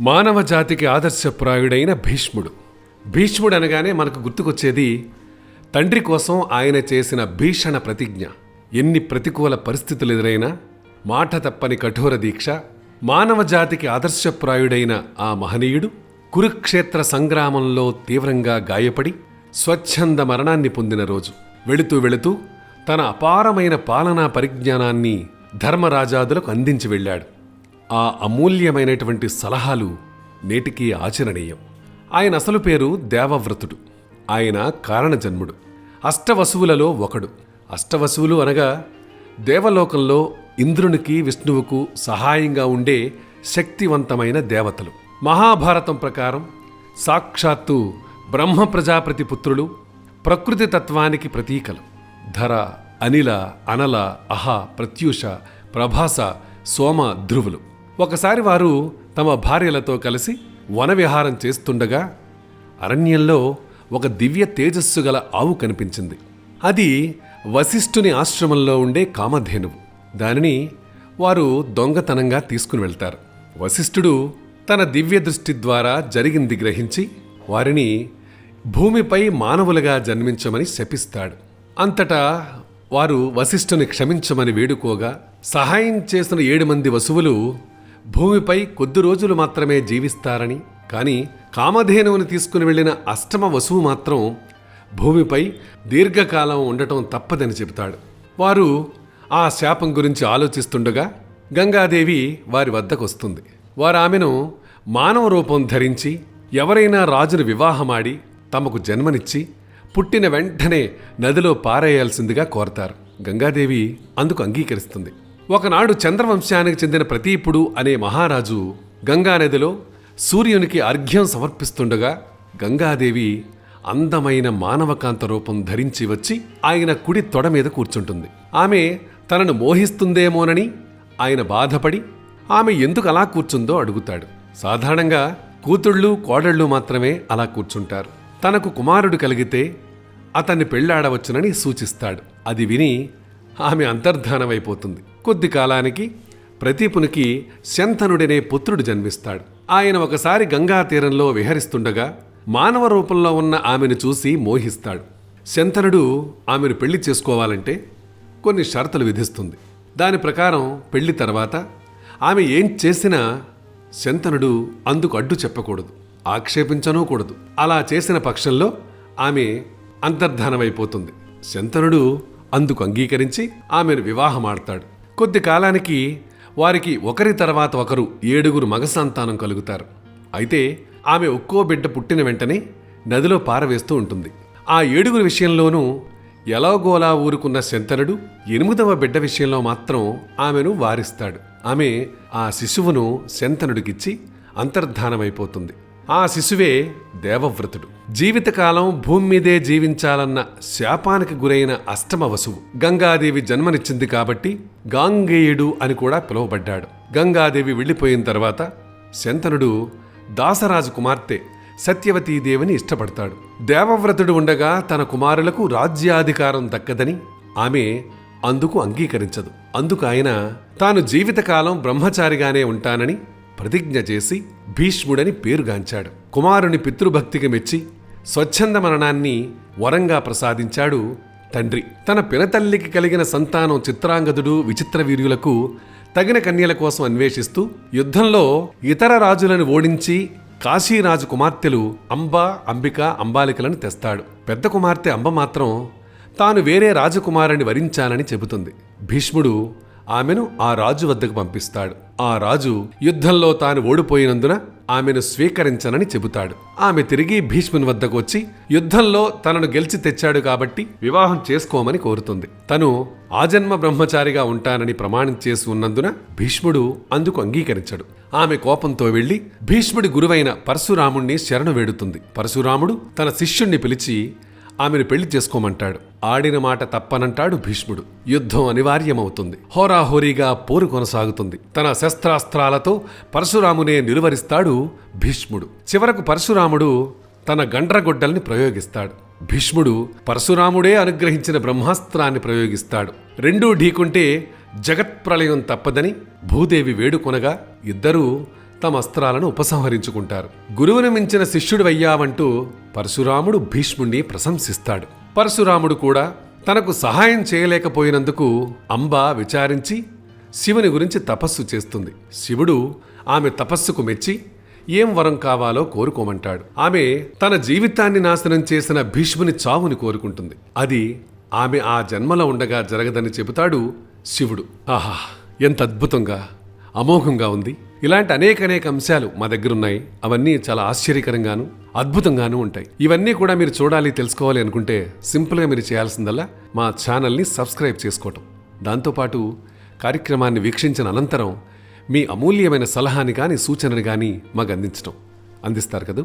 మానవ జాతికి ఆదర్శప్రాయుడైన భీష్ముడు. భీష్ముడు అనగానే మనకు గుర్తుకొచ్చేది తండ్రి కోసం ఆయన చేసిన భీషణ ప్రతిజ్ఞ ఎన్ని ప్రతికూల పరిస్థితులు ఎదురైనా మాట తప్పని కఠోర దీక్ష మానవ జాతికి ఆదర్శప్రాయుడైన ఆ మహనీయుడు కురుక్షేత్ర సంగ్రామంలో తీవ్రంగా గాయపడి స్వచ్ఛంద మరణాన్ని పొందిన రోజు. వెళుతూ వెళుతూ తన అపారమైన పాలనా పరిజ్ఞానాన్ని ధర్మరాజాదులకు అందించి వెళ్ళాడు. ఆ అమూల్యమైనటువంటి సలహాలు నేటికి ఆచరణీయం. ఆయన అసలు పేరు దేవవ్రతుడు. ఆయన కారణజన్ముడు. అష్టవసువులలో ఒకడు. అష్టవసువులు అనగా దేవలోకంలో ఇంద్రునికి విష్ణువుకు సహాయంగా ఉండే శక్తివంతమైన దేవతలు. మహాభారతం ప్రకారం సాక్షాత్తు బ్రహ్మ ప్రజాపతి పుత్రులు ప్రకృతి తత్వానికి ప్రతీకలు. ధర అనిల అనల అహ ప్రత్యూష ప్రభాస సోమ ధ్రువులు. ఒకసారి వారు తమ భార్యలతో కలిసి వనవిహారం చేస్తుండగా అరణ్యంలో ఒక దివ్య తేజస్సు గల ఆవు కనిపించింది. అది వశిష్ఠుని ఆశ్రమంలో ఉండే కామధేనువు. దానిని వారు దొంగతనంగా తీసుకుని వెళ్తారు. వశిష్ఠుడు తన దివ్య దృష్టి ద్వారా జరిగింది గ్రహించి వారిని భూమిపై మానవులుగా జన్మించమని శపిస్తాడు. అంతటా వారు వశిష్ఠుని క్షమించమని వేడుకోగా సహాయం చేసిన ఏడు మంది వసువులు భూమిపై కొద్ది రోజులు మాత్రమే జీవిస్తారని కానీ కామధేనువుని తీసుకుని వెళ్ళిన అష్టమ వసువు మాత్రం భూమిపై దీర్ఘకాలం ఉండటం తప్పదని చెబుతాడు. వారు ఆ శాపం గురించి ఆలోచిస్తుండగా గంగాదేవి వారి వద్దకు వస్తుంది వారు ఆమెను మానవ రూపం ధరించి ఎవరైనా రాజును వివాహమాడి తమకు జన్మనిచ్చి పుట్టిన వెంటనే నదిలో పారేయాల్సిందిగా కోరతారు. గంగాదేవి అందుకు అంగీకరిస్తుంది. ఒకనాడు చంద్రవంశానికి చెందిన ప్రతీపుడు అనే మహారాజు గంగానదిలో సూర్యునికి అర్ఘ్యం సమర్పిస్తుండగా గంగాదేవి అందమైన మానవకాంత రూపం ధరించి వచ్చి ఆయన కుడి తొడ మీద కూర్చుంటుంది. ఆమె తనను మోహిస్తుందేమోనని ఆయన బాధపడి ఆమె ఎందుకు అలా కూర్చుందో అడుగుతాడు. సాధారణంగా కూతుళ్ళు కోడళ్ళు మాత్రమే అలా కూర్చుంటారు. తనకు కుమారుడు కలిగితే అతన్ని పెళ్ళాడవచ్చునని సూచిస్తాడు. అది విని ఆమె అంతర్ధానమైపోతుంది. కొద్ది కాలానికి ప్రతీపునికి శంతనుడనే పుత్రుడు జన్మిస్తాడు. ఆయన ఒకసారి గంగా తీరంలో విహరిస్తుండగా మానవ రూపంలో ఉన్న ఆమెను చూసి మోహిస్తాడు. శంతనుడు ఆమెను పెళ్ళి చేసుకోవాలంటే కొన్ని షరతులు విధిస్తుంది. దాని ప్రకారం పెళ్ళి తర్వాత ఆమె ఏం చేసినా శంతనుడు అందుకు అడ్డు చెప్పకూడదు ఆక్షేపించనూ కూడదు. అలా చేసిన పక్షంలో ఆమె అంతర్ధానమైపోతుంది. శంతనుడు అందుకు అంగీకరించి ఆమెను వివాహమాడతాడు. కొద్ది కాలానికి వారికి ఒకరి తర్వాత ఒకరు ఏడుగురు మగ సంతానం కలుగుతారు. అయితే ఆమె ఒక్కో బిడ్డ పుట్టిన వెంటనే నదిలో పారవేస్తూ ఉంటుంది. ఆ ఏడుగురు విషయంలోనూ ఎలాగోలా ఊరుకున్న శంతనుడు ఎనిమిదవ బిడ్డ విషయంలో మాత్రం ఆమెను వారిస్తాడు. ఆమె ఆ శిశువును శంతనుడికిచ్చి అంతర్ధానమైపోతుంది. ఆ శిశువే దేవవ్రతుడు. జీవితకాలం భూమి మీదే జీవించాలన్న శాపానికి గురైన అష్టమ వసువు. గంగాదేవి జన్మనిచ్చింది కాబట్టి గాంగేయుడు అని కూడా పిలువబడ్డాడు. గంగాదేవి వెళ్ళిపోయిన తర్వాత శంతనుడు దాసరాజు కుమార్తె సత్యవతీదేవిని ఇష్టపడతాడు. దేవవ్రతుడు ఉండగా తన కుమారులకు రాజ్యాధికారం దక్కదని ఆమె అందుకు అంగీకరించదు. అందుకు ఆయన తాను జీవితకాలం బ్రహ్మచారిగానే ఉంటానని ప్రతిజ్ఞ చేసి భీష్ముడని పేరుగాంచాడు. కుమారుని పితృభక్తికి మెచ్చి స్వచ్ఛంద మరణాన్ని వరంగా ప్రసాదించాడు తండ్రి. తన పినతల్లికి కలిగిన సంతానం చిత్రాంగదుడు విచిత్ర వీర్యులకు తగిన కన్యల కోసం అన్వేషిస్తూ యుద్ధంలో ఇతర రాజులను ఓడించి కాశీరాజు కుమార్తెలు అంబ అంబిక అంబాలికలను తెస్తాడు. పెద్ద కుమార్తె అంబ మాత్రం తాను వేరే రాజకుమారుని వరించానని చెబుతుంది. భీష్ముడు ఆమెను ఆ రాజు వద్దకు పంపిస్తాడు. ఆ రాజు యుద్ధంలో తాను ఓడిపోయినందున ఆమెను స్వీకరించనని చెబుతాడు. ఆమె తిరిగి భీష్ముని వద్దకు వచ్చి యుద్ధంలో తనను గెలిచి తెచ్చాడు కాబట్టి వివాహం చేసుకోమని కోరుతుంది. తను ఆజన్మ బ్రహ్మచారిగా ఉంటానని ప్రమాణం చేసి ఉన్నందున భీష్ముడు అందుకు అంగీకరించడు. ఆమె కోపంతో వెళ్ళి భీష్ముడి గురువైన పరశురాముణ్ణి శరణు వేడుతుంది. పరశురాముడు తన శిష్యుణ్ణి పిలిచి ఆమెను పెళ్ళి చేసుకోమంటాడు. ఆడిన మాట తప్పనంటాడు భీష్ముడు. యుద్ధం అనివార్యమవుతుంది. హోరాహోరీగా పోరు కొనసాగుతుంది. తన శస్త్రాస్త్రాలతో పరశురామునే నిలువరిస్తాడు భీష్ముడు. చివరకు పరశురాముడు తన గండ్రగొడ్డల్ని ప్రయోగిస్తాడు. భీష్ముడు పరశురాముడే అనుగ్రహించిన బ్రహ్మాస్త్రాన్ని ప్రయోగిస్తాడు. రెండూ ఢీకుంటే జగత్ప్రళయం తప్పదని భూదేవి వేడుకొనగా ఇద్దరూ తమ అస్త్రాలను ఉపసంహరించుకుంటారు. గురువును మించిన శిష్యుడివయ్యావంటూ పరశురాముడు భీష్ముణ్ణి ప్రశంసిస్తాడు. పరశురాముడు కూడా తనకు సహాయం చేయలేకపోయినందుకు అంబ విచారించి శివుని గురించి తపస్సు చేస్తుంది. శివుడు ఆమె తపస్సుకు మెచ్చి ఏం వరం కావాలో కోరుకోమంటాడు. ఆమె తన జీవితాన్ని నాశనం చేసిన భీష్ముని చావుని కోరుకుంటుంది. అది ఆమె ఆ జన్మలో ఉండగా జరగదని చెబుతాడు శివుడు. ఆహా ఎంత అద్భుతంగా! అమోఘంగా ఉంది. ఇలాంటి అనేక అనేక అంశాలు మా దగ్గర ఉన్నాయి అవన్నీ చాలా ఆశ్చర్యకరంగాను అద్భుతంగాను ఉంటాయి. ఇవన్నీ కూడా మీరు చూడాలి తెలుసుకోవాలి అనుకుంటే సింపుల్గా మీరు చేయాల్సిందల్లా మా ఛానల్ని సబ్స్క్రైబ్ చేసుకోవటం. దాంతోపాటు కార్యక్రమాన్ని వీక్షించిన అనంతరం మీ అమూల్యమైన సలహాని కానీ సూచనని కానీ మాకు అందించడం అందిస్తారు కదా?